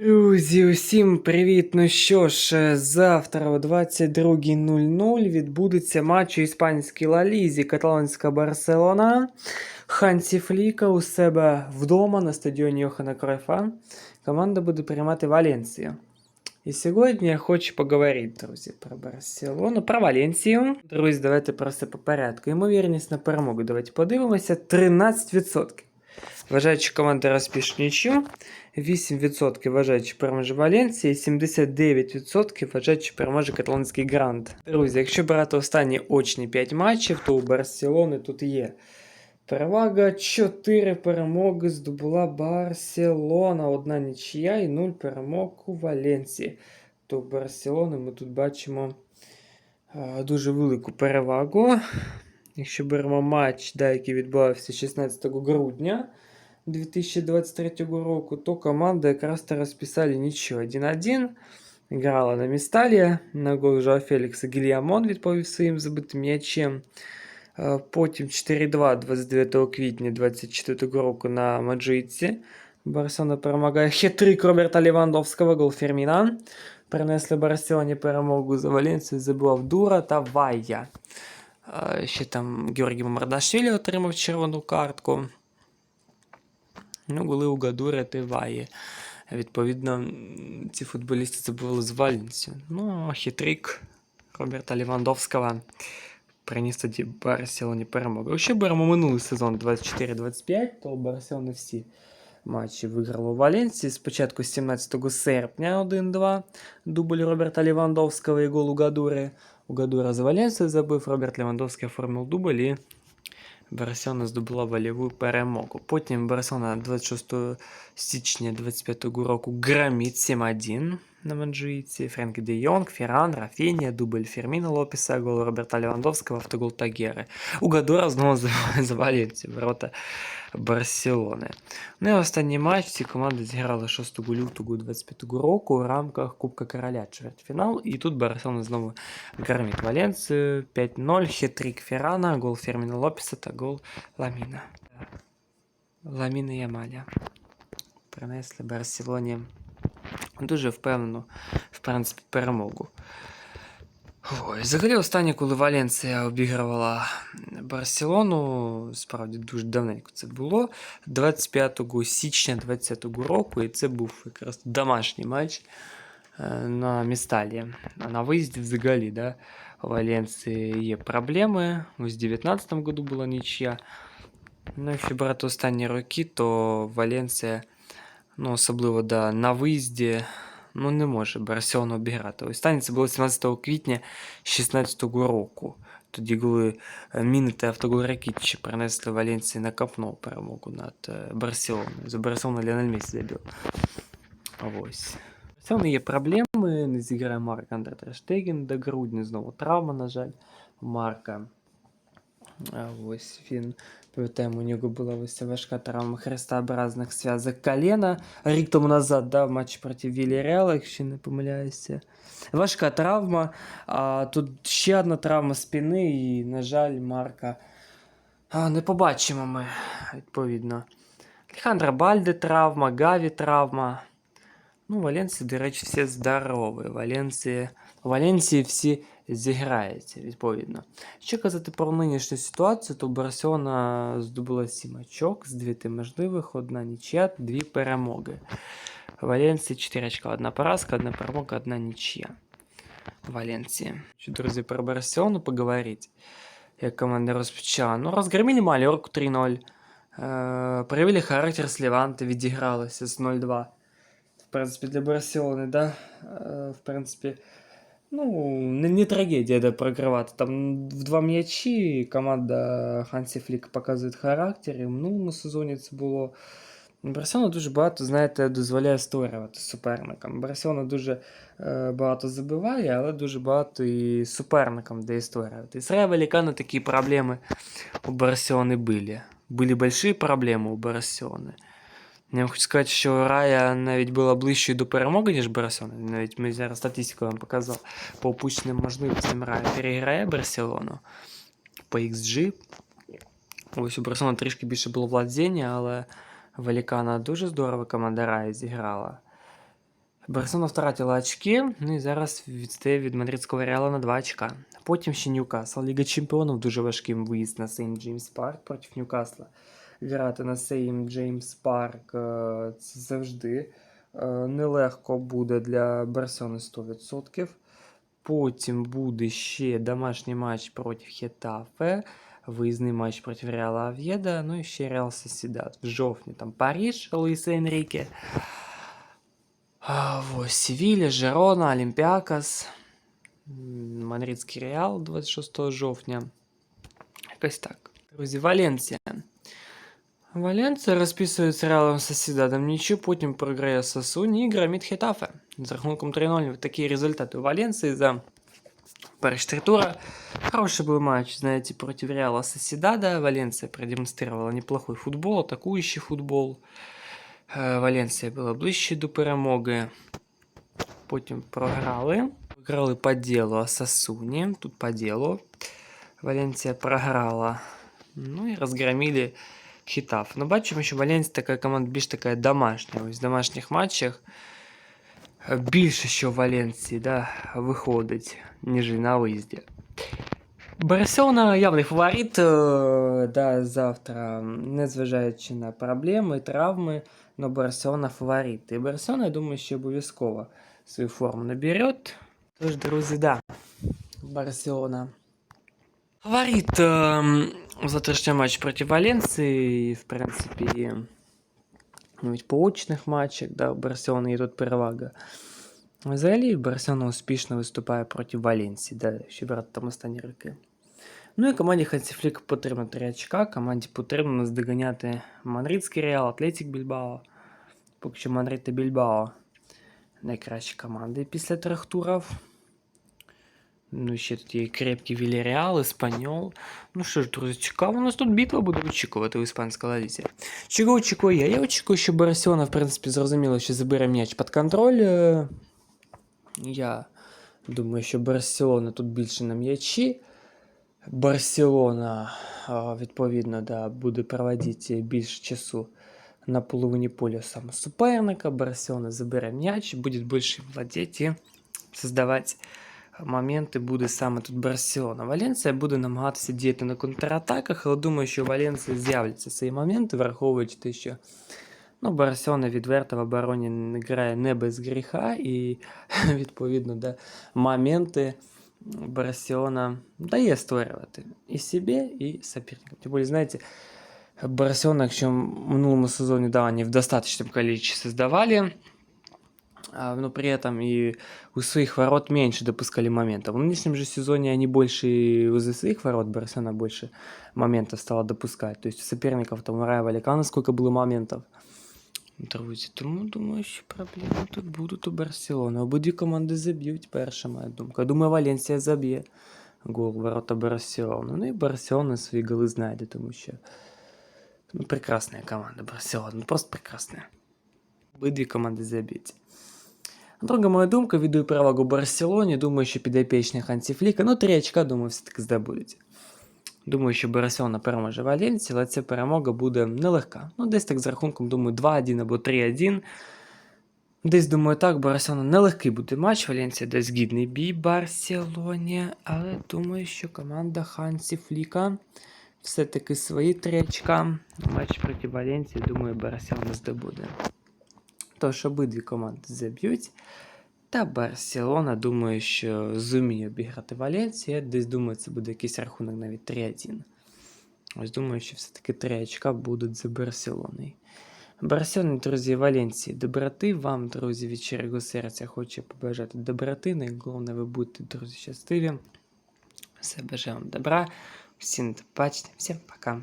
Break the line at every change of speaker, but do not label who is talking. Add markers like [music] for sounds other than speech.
Друзі, усім привіт! Ну що ж, е, завтра о 22.00 відбудеться матч у іспанській Ла Лізі Каталонська Барселона. Хансі Фліка у себе вдома на стадіоні Йохана Кройфа. Команда буде приймати Валенсію. І сьогодні я хочу поговорити, друзі, про Барселону, про Валенсію. Друзі, давайте про все по порядку. Ймовірність на перемогу. Давайте подивимося. 13%. Вважаючи команда розпіш нічю, 8% вважаючи переможе Валенція, і 79% вважаючи переможе каталонський грант. Друзі, якщо брати останні очні 5 матчів, то у Барселони тут є перевага. 4 перемоги здобула Барселона, одна нічия і 0 перемог у Валенції. То у Барселони ми тут бачимо е, дуже велику перевагу. Якщо беремо матч, да, який відбувався 16 грудня 2023 року, то команда якраз то розписали нічого 1-1. Грала на Місталі, на гол Жоа Фелікса Гільямон відповів своїм забитим м'ячем. Е, Потім 4-2 29 квітня 2024 року на Маджитці. Барселона перемагає хитрик Роберта Лівандовського, гол Ферміна. Принесли Барселоні перемогу за Валенцію, забивав Дура та Вайя. Ще там Георгій Мардашвілі отримав червону картку. Ну, були у Гадури та Ваї. Відповідно, ці футболісти забували з Валенсію. Ну, хитрик Роберта Лівандовського приніс тоді Барселоні перемогу. Якщо беремо минулий сезон 24-25, то Барселона всі матчі виграла у Валенсії. Спочатку 17 серпня 1-2. Дубль Роберта Лівандовського і гол у Гадури. У розваляється, за забив, Роберт Левандовський оформив дубль і Барселона здобула вольову перемогу. Потім Барселона 26 січня 25 року громить 7-1 на Манджуїці. Френкі Де Йонг, Ферран, Рафінія, дубль Ферміна Лопеса, гол Роберта Левандовського, автогол Тагери. У Гадура знову забиває [laughs] за Валенсію, ворота Барселони. Ну і останній матч ці команди зіграли 6 лютого 25 року у рамках Кубка Короля чвертьфінал. І тут Барселона знову громить Валенцію 5-0, хитрик Феррана, гол Ферміна Лопеса та гол Ламіна. Ламіна Ямаля. Принесли Барселоні дуже впевнену, в принципі, перемогу. Ой, взагалі, останнє, коли Валенція обігрувала Барселону, справді дуже давненько це було. 25 січня 2020 року, і це був якраз домашній матч е, на Місталі. А на виїзді взагалі, да, у Валенції є проблеми. Ось в 2019 году була нічия. Ну, якщо брати останні роки, то Валенція, ну, особливо да, на виїзді, ну, не може Барселону обіграти. Останнє це було 17 квітня 2016 року. Тоді, коли е, Міни та автогол принесли Валенції на капну перемогу над е, Барселоною. За Барселону Ліонель Месі забив. Ось. Барселони є проблеми, не зіграє Марк Андре Трештеген до грудня, знову травма, на жаль, Марка. А ось він, пам'ятаємо, у нього була ось ця важка травма хрестообразних зв'язок колена. Рік тому назад, да, в матчі проти Вільяреала, якщо не помиляюся. Важка травма. А тут ще одна травма спини, і, на жаль, Марка а, не побачимо ми, відповідно. Алехандро Бальде травма, Гаві травма. Ну, Валенції, до речі, всі здорові. Валенції, у всі зіграються, відповідно. Що казати про нинішню ситуацію, то Барселона здобула 7 очок з 9 можливих, одна нічия, дві перемоги. Валенції 4 очка, одна поразка, одна перемога, одна нічия. Валенції. Що, друзі, про Барселону поговорити. Як команда розпочала. Ну, розгромили Мальорку 3-0. Е, проявили характер з Леванта, відігралися з 0-2. В принципі, для Барселони, да? Е, в принципі, ну, не, не трагедія, де програвати. Там в два м'ячі команда Хансі Флік показує характер. І в минулому сезоні це було. Барселона дуже багато, знаєте, дозволяє створювати суперникам. Барселона дуже е, багато забиває, але дуже багато і суперникам дає створювати. І з Валікана такі проблеми у Барселони були. Були большие проблеми у Барселони. Я вам хочу сказати, що Рая навіть була ближчою до перемоги, ніж Барселона. Навіть ми зараз статистику вам показав по опущеним можливостям Рая переграє Барселону по XG. Ось у Барселони трішки більше було владіння, але Валікана дуже здорово команда Рая зіграла. Барселона втратила очки, ну і зараз відстає від мадридського реала на 2 очка. Потім ще Ньюкасл. Ліга Чемпіонів дуже важким виїзд на Сейм Джеймс Парк проти Ньюкасла. Грати на Сейм Джеймс Парк е, це завжди е, нелегко буде для Барселони 100%. Потім буде ще домашній матч проти Хетафе, виїзний матч проти Реала Ав'єда, ну і ще Реал Сосідат. В жовтні там Париж, Луїса Енріке. Ось Жерона, Олімпіакас, Мадридський Реал 26 жовтня. Якось так. Друзі, Валенсія. Валенсія розписується з Реалом Сосідадом нічого, потім програє Сасуні і громить Хетафе. З рахунком 3-0 такі результати у Валенсії за перші три тура. Хороший был матч, знаете, против Реала Соседада. Валенсия продемонстрировала неплохой футбол, атакующий футбол. Е, Валенсія була ближче до перемоги. Потім програли. Програли по ділу Асасуні. Тут по ділу. Валенсія програла. Ну і розгромили Хітаф. Ну, бачимо, що Валенсія така команда більш така домашня. Ось в домашніх матчах е, більше, що в Валенсії да, виходить, ніж на виїзді. Барселона явний фаворит е, да, завтра, незважаючи на проблеми, травми, но Барселона фаворит. І Барселона, я думаю, ще обов'язково свою форму наберет. Тож, друзі, да, Барселона. Фаворит е, завтрашній матч проти Валенції, в принципі, навіть по очних матчах, да, у Барселони тут перевага. Взагалі, Барселона успішно виступає проти Валенсії, да, ще брати там останні роки. Ну і команді Хансіфлік потрібно 3 очка. Команді потрібно наздоганяти Мадридський Реал, Атлетік Більбао. Поки що Мадрид та Більбао найкращі команди після трьох турів. Ну, ще тут є крепкий Вільяреал, Еспаньол. Ну що ж, друзі, цікаво, у нас тут битва буде очікувати у іспанській лазі. Чого очікую я? Я очікую, що Барселона, в принципі, зрозуміло, що забере м'яч під контроль. Е, Я думаю, що Барселона тут більше на м'ячі. Барселона, відповідно, да, буде проводити більше часу на половині поля саме суперника. Барселона забере м'яч, буде більше владіти і создавати моменти буде саме тут Барселона. Валенсія буде намагатися діяти на контратаках, але думаю, що у Валенсії з'являться цей моменти, враховуючи те, що ну, Барселона відверто в обороні грає не без гріха, і [laughs] відповідно да, моменти Барселона дає створювати і собі, і соперникам. Тим більше, знаєте, Барселона, якщо в минулому сезоні да, вони в достаточном количестве создавали, но при этом и у своих ворот меньше допускали моментов. В нынешнем же сезоне они больше и возле своих ворот Барселона больше моментов стала допускать. То есть у соперников там у Рая Валикана сколько было моментов. Друзі, тому думаю, що проблеми тут будуть у Барселони. Обидві команди заб'ють, перша моя думка. Думаю, Валенсія заб'є гол в ворота Барселони. Ну і Барселона свої голи знайде, тому що ну, прекрасна команда Барселона, ну просто прекрасна. Обидві команди заб'ють. Друга моя думка, віддаю перевагу Барселоні. Думаю, що підопічний Хансі Фліка. Ну, 3 очка, думаю, все-таки здобудуть. Думаю, що Барселона переможе Валенсію, але ця перемога буде нелегка. Ну, десь так з рахунком, думаю, 2-1 або 3-1. Десь, думаю, так, Барселона нелегкий буде матч. Валенсія дасть гідний бій Барселоні. Але думаю, що команда Хансі Фліка все-таки свої 3 очка. Матч проти Валенсії, думаю, Барселона здобуде. Тож обидві команди заб'ють. Та Барселона, думаю, що зуміє обіграти Валенсію. Десь думаю, це буде якийсь рахунок навіть 3-1. Ось думаю, що все-таки 3 очка будуть за Барселоною. Барселоні, друзі, Валенсії, доброти вам, друзі, від щирого серця хочу побажати доброти. Найголовніше, ви будьте, друзі, щасливі. Все бажаю вам добра. Всім до побачення. Всім пока.